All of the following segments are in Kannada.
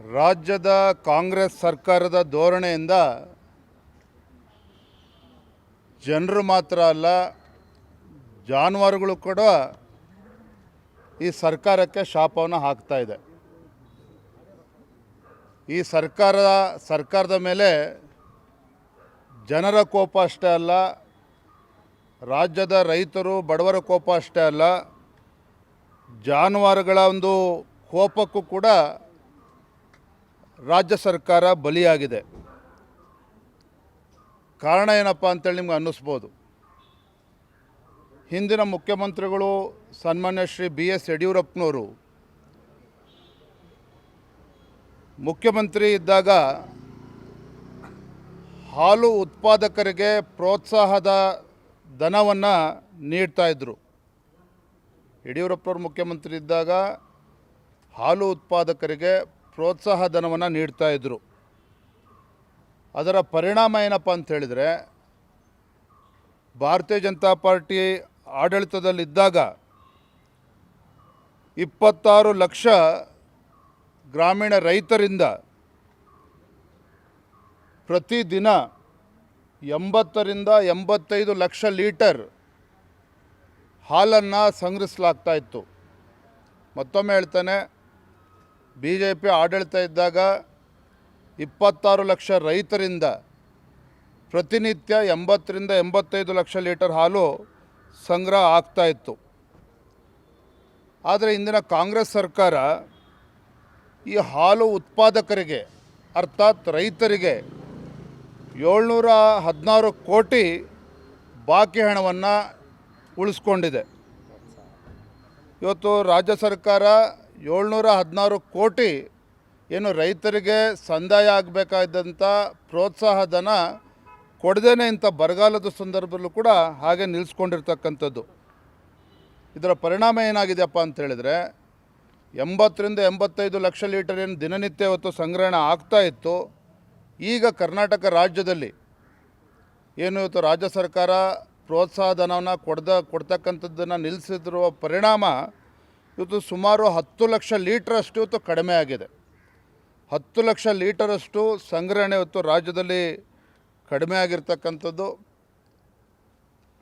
ರಾಜ್ಯದ ಕಾಂಗ್ರೆಸ್ ಸರ್ಕಾರದ ಧೋರಣೆಯಿಂದ ಜನರು ಮಾತ್ರ ಅಲ್ಲ, ಜಾನುವಾರುಗಳು ಕೂಡ ಈ ಸರ್ಕಾರಕ್ಕೆ ಶಾಪವನ್ನು ಹಾಕ್ತಾ ಇದೆ. ಈ ಸರ್ಕಾರ, ಸರ್ಕಾರದ ಮೇಲೆ ಜನರ ಕೋಪ ಅಷ್ಟೇ ಅಲ್ಲ, ರಾಜ್ಯದ ರೈತರು ಬಡವರ ಕೋಪ ಅಷ್ಟೇ ಅಲ್ಲ, ಜಾನುವಾರುಗಳ ಒಂದು ಕೋಪಕ್ಕೂ ಕೂಡ ರಾಜ್ಯ ಸರ್ಕಾರ ಬಲಿಯಾಗಿದೆ. ಕಾರಣ ಏನಪ್ಪ ಅಂತೇಳಿ ನಿಮ್ಗೆ ಅನ್ನಿಸ್ಬೋದು. ಹಿಂದಿನ ಮುಖ್ಯಮಂತ್ರಿಗಳು ಸನ್ಮಾನ್ಯ ಶ್ರೀ ಬಿ ಎಸ್ ಯಡಿಯೂರಪ್ಪನವರು ಮುಖ್ಯಮಂತ್ರಿ ಇದ್ದಾಗ ಹಾಲು ಉತ್ಪಾದಕರಿಗೆ ಪ್ರೋತ್ಸಾಹದ ಧನವನ್ನು ನೀಡ್ತಾಯಿದ್ರು ಯಡಿಯೂರಪ್ಪನವರು ಮುಖ್ಯಮಂತ್ರಿ ಇದ್ದಾಗ ಹಾಲು ಉತ್ಪಾದಕರಿಗೆ ಪ್ರೋತ್ಸಾಹ ಧನವನ್ನು ಇದ್ದರು ಅದರ ಪರಿಣಾಮ ಏನಪ್ಪ ಅಂತ ಹೇಳಿದರೆ, ಭಾರತೀಯ ಜನತಾ ಪಾರ್ಟಿ ಆಡಳಿತದಲ್ಲಿದ್ದಾಗ ಇಪ್ಪತ್ತಾರು ಲಕ್ಷ ಗ್ರಾಮೀಣ ರೈತರಿಂದ ಪ್ರತಿದಿನ ಎಂಬತ್ತರಿಂದ ಎಂಬತ್ತೈದು ಲಕ್ಷ ಲೀಟರ್ ಹಾಲನ್ನು ಸಂಗ್ರಹಿಸಲಾಗ್ತಾ ಇತ್ತು. ಮತ್ತೊಮ್ಮೆ ಹೇಳ್ತಾನೆ ಬಿ ಜೆ ಪಿ ಆಡಳಿತ ಇದ್ದಾಗ ಇಪ್ಪತ್ತಾರು ಲಕ್ಷ ರೈತರಿಂದ ಪ್ರತಿನಿತ್ಯ ಎಂಬತ್ತರಿಂದ ಎಂಬತ್ತೈದು ಲಕ್ಷ ಲೀಟರ್ ಹಾಲು ಸಂಗ್ರಹ ಆಗ್ತಾ ಇತ್ತು. ಆದರೆ ಇಂದಿನ ಕಾಂಗ್ರೆಸ್ ಸರ್ಕಾರ ಈ ಹಾಲು ಉತ್ಪಾದಕರಿಗೆ, ಅರ್ಥಾತ್ ರೈತರಿಗೆ ಏಳ್ನೂರ ಹದಿನಾರು ಕೋಟಿ ಬಾಕಿ ಹಣವನ್ನು ಉಳಿಸ್ಕೊಂಡಿದೆ. ಇವತ್ತು ರಾಜ್ಯ ಸರ್ಕಾರ ಏಳ್ನೂರ ಹದಿನಾರು ಕೋಟಿ ಏನು ರೈತರಿಗೆ ಸಂದಾಯ ಆಗಬೇಕಾದಂಥ ಪ್ರೋತ್ಸಾಹ ಧನ ಕೊಡದೇನೆ ಇಂಥ ಬರಗಾಲದ ಸಂದರ್ಭದಲ್ಲೂ ಕೂಡ ಹಾಗೆ ನಿಲ್ಲಿಸ್ಕೊಂಡಿರ್ತಕ್ಕಂಥದ್ದು ಇದರ ಪರಿಣಾಮ ಏನಾಗಿದೆಯಪ್ಪ ಅಂತ ಹೇಳಿದರೆ, ಎಂಬತ್ತರಿಂದ ಎಂಬತ್ತೈದು ಲಕ್ಷ ಲೀಟರ್ ಏನು ದಿನನಿತ್ಯ ಇವತ್ತು ಸಂಗ್ರಹಣೆ ಆಗ್ತಾ ಇತ್ತು. ಈಗ ಕರ್ನಾಟಕ ರಾಜ್ಯದಲ್ಲಿ ಏನು ಇವತ್ತು ರಾಜ್ಯ ಸರ್ಕಾರ ಪ್ರೋತ್ಸಾಹ ಧನವನ್ನು ಕೊಡ್ದ, ಕೊಡ್ತಕ್ಕಂಥದ್ದನ್ನು ನಿಲ್ಲಿಸಿದಿರುವ ಪರಿಣಾಮ ಇವತ್ತು ಸುಮಾರು ಹತ್ತು ಲಕ್ಷ ಲೀಟ್ರಷ್ಟು ಇವತ್ತು ಕಡಿಮೆ ಆಗಿದೆ. ಹತ್ತು ಲಕ್ಷ ಲೀಟರಷ್ಟು ಸಂಗ್ರಹಣೆ ಇವತ್ತು ರಾಜ್ಯದಲ್ಲಿ ಕಡಿಮೆ ಆಗಿರ್ತಕ್ಕಂಥದ್ದು.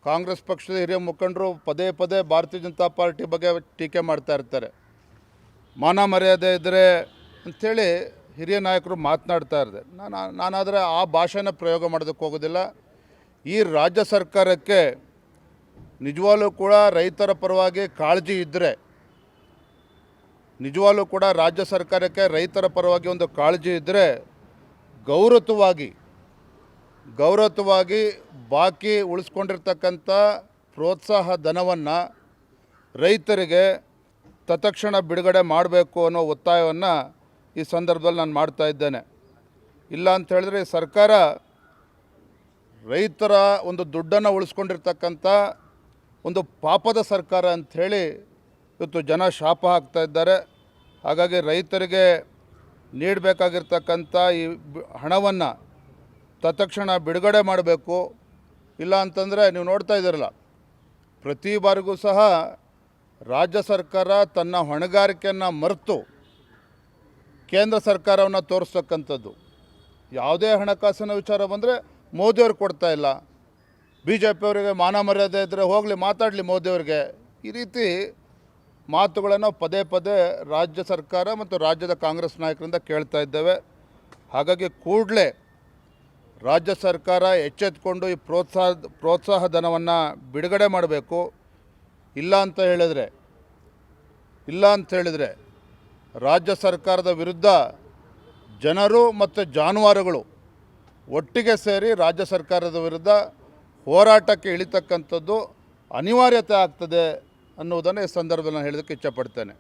ಕಾಂಗ್ರೆಸ್ ಪಕ್ಷದ ಹಿರಿಯ ಮುಖಂಡರು ಪದೇ ಪದೇ ಭಾರತೀಯ ಜನತಾ ಪಾರ್ಟಿ ಬಗ್ಗೆ ಟೀಕೆ ಮಾಡ್ತಾ ಇರ್ತಾರೆ. ಮಾನ ಮರ್ಯಾದೆ ಇದ್ದರೆ ಅಂಥೇಳಿ ಹಿರಿಯ ನಾಯಕರು ಮಾತನಾಡ್ತಾ ಇರ್ತದೆ ನಾನು, ನಾನಾದರೆ ಆ ಭಾಷೆನ ಪ್ರಯೋಗ ಮಾಡೋದಕ್ಕೆ ಹೋಗೋದಿಲ್ಲ. ಈ ರಾಜ್ಯ ಸರ್ಕಾರಕ್ಕೆ ನಿಜವಾಗ್ಲೂ ಕೂಡ ರೈತರ ಪರವಾಗಿ ಕಾಳಜಿ ಇದ್ದರೆ ನಿಜವಾಗ್ಲೂ ಕೂಡ ರಾಜ್ಯ ಸರ್ಕಾರಕ್ಕೆ ರೈತರ ಪರವಾಗಿ ಒಂದು ಕಾಳಜಿ ಇದ್ದರೆ ಗೌರವವಾಗಿ ಗೌರವವಾಗಿ ಬಾಕಿ ಉಳಿಸ್ಕೊಂಡಿರ್ತಕ್ಕಂಥ ಪ್ರೋತ್ಸಾಹ ಧನವನ್ನು ರೈತರಿಗೆ ತತ್ಕ್ಷಣ ಬಿಡುಗಡೆ ಮಾಡಬೇಕು ಅನ್ನೋ ಒತ್ತಾಯವನ್ನು ಈ ಸಂದರ್ಭದಲ್ಲಿ ನಾನು ಮಾಡ್ತಾ ಇದ್ದೇನೆ. ಇಲ್ಲ ಅಂತ ಹೇಳಿದ್ರೆ ಸರ್ಕಾರ ರೈತರ ಒಂದು ದುಡ್ಡನ್ನು ಉಳಿಸ್ಕೊಂಡಿರ್ತಕ್ಕಂಥ ಒಂದು ಪಾಪದ ಸರ್ಕಾರ ಅಂಥೇಳಿ ಇವತ್ತು ಜನ ಶಾಪ ಹಾಕ್ತಾ ಇದ್ದಾರೆ. ಹಾಗಾಗಿ ರೈತರಿಗೆ ನೀಡಬೇಕಾಗಿರ್ತಕ್ಕಂಥ ಈ ಹಣವನ್ನು ತತ್ಕ್ಷಣ ಬಿಡುಗಡೆ ಮಾಡಬೇಕು. ಇಲ್ಲ ಅಂತಂದರೆ ನೀವು ನೋಡ್ತಾ ಇದ್ದೀರಲ್ಲ, ಪ್ರತಿ ಬಾರಿಗೂ ಸಹ ರಾಜ್ಯ ಸರ್ಕಾರ ತನ್ನ ಹೊಣೆಗಾರಿಕೆಯನ್ನು ಮರೆತು ಕೇಂದ್ರ ಸರ್ಕಾರವನ್ನು ತೋರಿಸ್ತಕ್ಕಂಥದ್ದು. ಯಾವುದೇ ಹಣಕಾಸಿನ ವಿಚಾರ ಬಂದರೆ ಮೋದಿಯವ್ರು ಕೊಡ್ತಾ ಇಲ್ಲ. ಬಿ ಜೆ ಪಿಯವರಿಗೆ ಮಾನ ಮರ್ಯಾದೆ ಇದ್ದರೆ ಹೋಗಲಿ, ಮಾತಾಡಲಿ ಮೋದಿಯವ್ರಿಗೆ ಈ ರೀತಿ ಮಾತುಗಳನ್ನು ಪದೇ ಪದೇ ರಾಜ್ಯ ಸರ್ಕಾರ ಮತ್ತು ರಾಜ್ಯದ ಕಾಂಗ್ರೆಸ್ ನಾಯಕರಿಂದ ಕೇಳ್ತಾ ಇದ್ದೇವೆ. ಹಾಗಾಗಿ ಕೂಡಲೇ ರಾಜ್ಯ ಸರ್ಕಾರ ಎಚ್ಚೆತ್ಕೊಂಡು ಈ ಪ್ರೋತ್ಸಾಹ ಪ್ರೋತ್ಸಾಹ ಧನವನ್ನು ಬಿಡುಗಡೆ ಮಾಡಬೇಕು. ಇಲ್ಲ ಅಂತ ಹೇಳಿದರೆ, ಇಲ್ಲ ಅಂತ ಹೇಳಿದರೆ ರಾಜ್ಯ ಸರ್ಕಾರದ ವಿರುದ್ಧ ಜನರು ಮತ್ತು ಜಾನುವಾರುಗಳು ಒಟ್ಟಿಗೆ ಸೇರಿ ರಾಜ್ಯ ಸರ್ಕಾರದ ವಿರುದ್ಧ ಹೋರಾಟಕ್ಕೆ ಇಳಿತಕ್ಕಂಥದ್ದು ಅನಿವಾರ್ಯತೆ ಆಗ್ತದೆ. ಅನ್ನುವುದನ್ನು ಈ ಸಂದರ್ಭದಲ್ಲಿ ನಾನು ಹೇಳೋದಕ್ಕೆ ಇಚ್ಛಪಡ್ತೇನೆ.